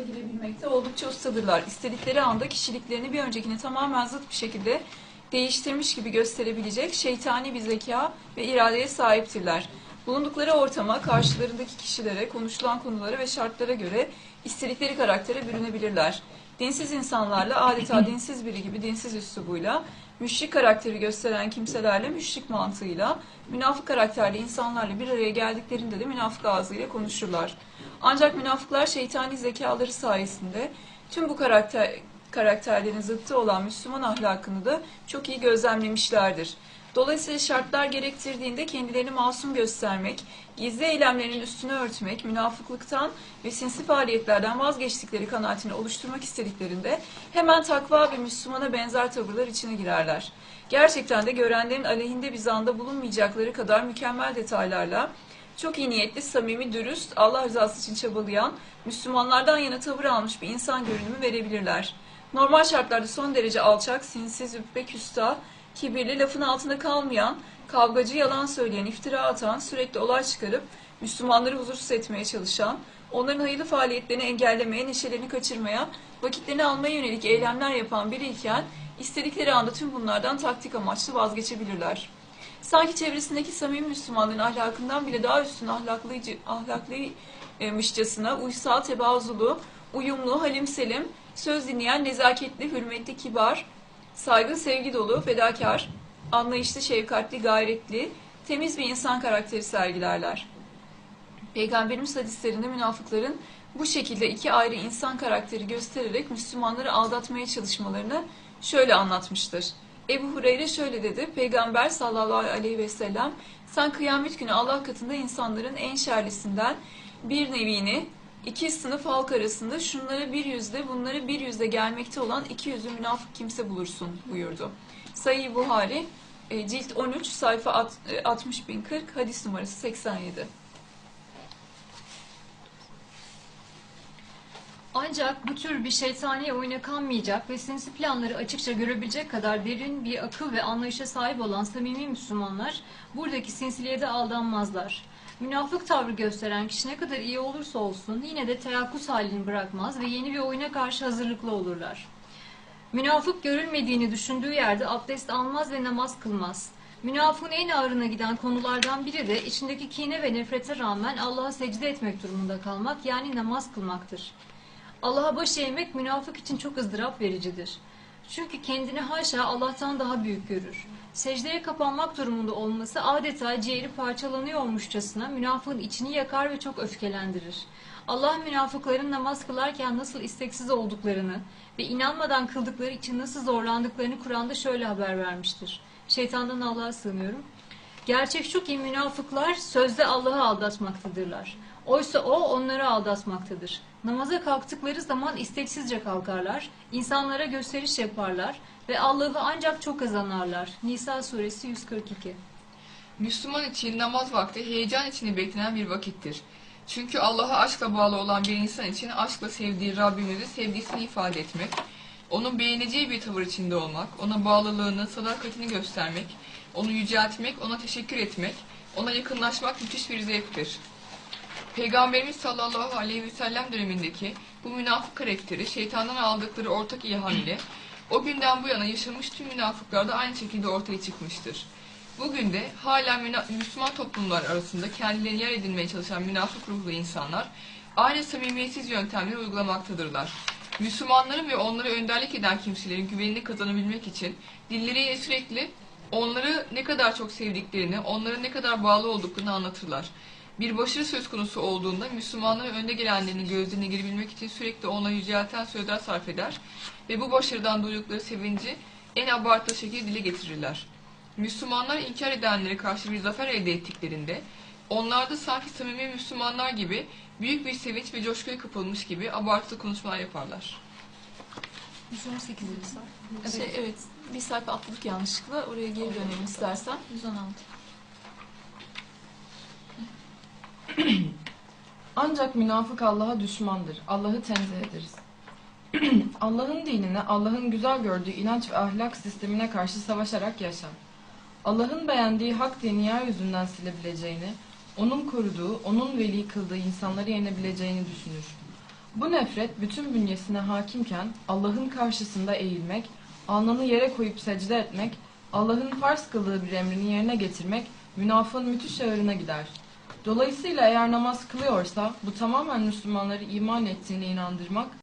yola girebilmekte oldukça ustadırlar. İstedikleri anda kişiliklerini bir öncekine tamamen zıt bir şekilde değiştirmiş gibi gösterebilecek şeytani bir zeka ve iradeye sahiptirler. Bulundukları ortama, karşılarındaki kişilere, konuşulan konulara ve şartlara göre istedikleri karaktere bürünebilirler. Dinsiz insanlarla adeta dinsiz biri gibi dinsiz üslubuyla, müşrik karakteri gösteren kimselerle müşrik mantığıyla, münafık karakterli insanlarla bir araya geldiklerinde de münafık ağzıyla konuşurlar. Ancak münafıklar şeytani zekaları sayesinde tüm bu karakter, karakterlerin zıttı olan Müslüman ahlakını da çok iyi gözlemlemişlerdir. Dolayısıyla şartlar gerektirdiğinde kendilerini masum göstermek, gizli eylemlerinin üstünü örtmek, münafıklıktan ve sinsi faaliyetlerden vazgeçtikleri kanaatini oluşturmak istediklerinde hemen takva ve Müslümana benzer tavırlar içine girerler. Gerçekten de görenlerin aleyhinde bir zanda bulunmayacakları kadar mükemmel detaylarla çok iyi niyetli, samimi, dürüst, Allah rızası için çabalayan, Müslümanlardan yana tavır almış bir insan görünümü verebilirler. Normal şartlarda son derece alçak, sinsi, züppe, küstah, kibirli, lafın altında kalmayan, kavgacı, yalan söyleyen, iftira atan, sürekli olay çıkarıp Müslümanları huzursuz etmeye çalışan, onların hayırlı faaliyetlerini engellemeye, neşelerini kaçırmaya, vakitlerini almaya yönelik eylemler yapan biriyken istedikleri anda tüm bunlardan taktik amaçlı vazgeçebilirler. Sanki çevresindeki samimi Müslümanların ahlakından bile daha üstün ahlaklıcı, ahlaklıymışçasına uysal, tevazulu, uyumlu, halim selim, söz dinleyen, nezaketli, hürmetli, kibar, saygı, sevgi dolu, fedakar, anlayışlı, şefkatli, gayretli, temiz bir insan karakteri sergilerler. Peygamberimiz hadislerinde münafıkların bu şekilde iki ayrı insan karakteri göstererek Müslümanları aldatmaya çalışmalarını şöyle anlatmıştır. Ebu Hureyre şöyle dedi, Peygamber sallallahu aleyhi ve sellem, sen kıyamet günü Allah katında insanların en şerlisinden bir nevini, iki sınıf halk arasında şunları bir yüzde, bunları bir yüzde gelmekte olan iki yüzlü münafık kimse bulursun buyurdu. Sayı Buhari, e, cilt 13, sayfa alt- e, 60040, hadis numarası 87. Ancak bu tür bir şeytani oyuna kanmayacak ve sinsi planları açıkça görebilecek kadar derin bir akıl ve anlayışa sahip olan samimi Müslümanlar buradaki sinsiliğe de aldanmazlar. Münafık tavrı gösteren kişi ne kadar iyi olursa olsun yine de teyakkuz halini bırakmaz ve yeni bir oyuna karşı hazırlıklı olurlar. Münafık görülmediğini düşündüğü yerde abdest almaz ve namaz kılmaz. Münafığın en ağırına giden konulardan biri de içindeki kine ve nefrete rağmen Allah'a secde etmek durumunda kalmak yani namaz kılmaktır. Allah'a baş eğmek münafık için çok ızdırap vericidir. Çünkü kendini haşa Allah'tan daha büyük görür. Secdeye kapanmak durumunda olması adeta ciğeri parçalanıyormuşçasına münafığın içini yakar ve çok öfkelendirir. Allah münafıkların namaz kılarken nasıl isteksiz olduklarını ve inanmadan kıldıkları için nasıl zorlandıklarını Kur'an'da şöyle haber vermiştir. Şeytandan Allah'a sığınıyorum. Gerçek şu ki münafıklar sözde Allah'ı aldatmaktadırlar. Oysa o onları aldatmaktadır. Namaza kalktıkları zaman isteksizce kalkarlar, insanlara gösteriş yaparlar ve Allah'ı ancak çok azanarlar. Nisa suresi 142 Müslüman için namaz vakti heyecan içinde beklenen bir vakittir. Çünkü Allah'a aşkla bağlı olan bir insan için aşkla sevdiği Rabbimizi sevgisini ifade etmek, onun beğeneceği bir tavır içinde olmak, ona bağlılığını, sadakatini göstermek, onu yüceltmek, ona teşekkür etmek, ona yakınlaşmak müthiş bir zevktir. Peygamberimiz sallallahu aleyhi ve sellem dönemindeki bu münafık karakteri şeytandan aldıkları ortak ilham ile o günden bu yana yaşamış tüm münafıklar da aynı şekilde ortaya çıkmıştır. Bugün de hala Müslüman toplumlar arasında kendilerini yer edinmeye çalışan münafık ruhlu insanlar aynı samimiyetsiz yöntemleri uygulamaktadırlar. Müslümanların ve onlara önderlik eden kimselerin güvenini kazanabilmek için dilleriyle sürekli onları ne kadar çok sevdiklerini, onlara ne kadar bağlı olduklarını anlatırlar. Bir başarı söz konusu olduğunda Müslümanların önde gelenlerinin gözlerine girebilmek için sürekli ona yücelten sözler sarf eder ve bu başarıdan duydukları sevinci en abartılı şekilde dile getirirler. Müslümanlar inkar edenlere karşı bir zafer elde ettiklerinde onlar da sanki samimi Müslümanlar gibi büyük bir sevinç ve coşkuya kapılmış gibi abartılı konuşmalar yaparlar. 118. sayfa. Şey, evet, bir sayfa atladık yanlışlıkla. Oraya geri dönelim istersen. 116. Ancak münafık Allah'a düşmandır. Allah'ı tenzih ederiz. Allah'ın dinine, Allah'ın güzel gördüğü inanç ve ahlak sistemine karşı savaşarak yaşar. Allah'ın beğendiği hak dini yeryüzünden silebileceğini, onun koruduğu, onun veli kıldığı insanları yenebileceğini düşünür. Bu nefret bütün bünyesine hakimken Allah'ın karşısında eğilmek, alnını yere koyup secde etmek, Allah'ın farz kıldığı bir emrini yerine getirmek münafığın müthiş ağırına gider. Dolayısıyla eğer namaz kılıyorsa bu tamamen Müslümanları iman ettiğine inandırmak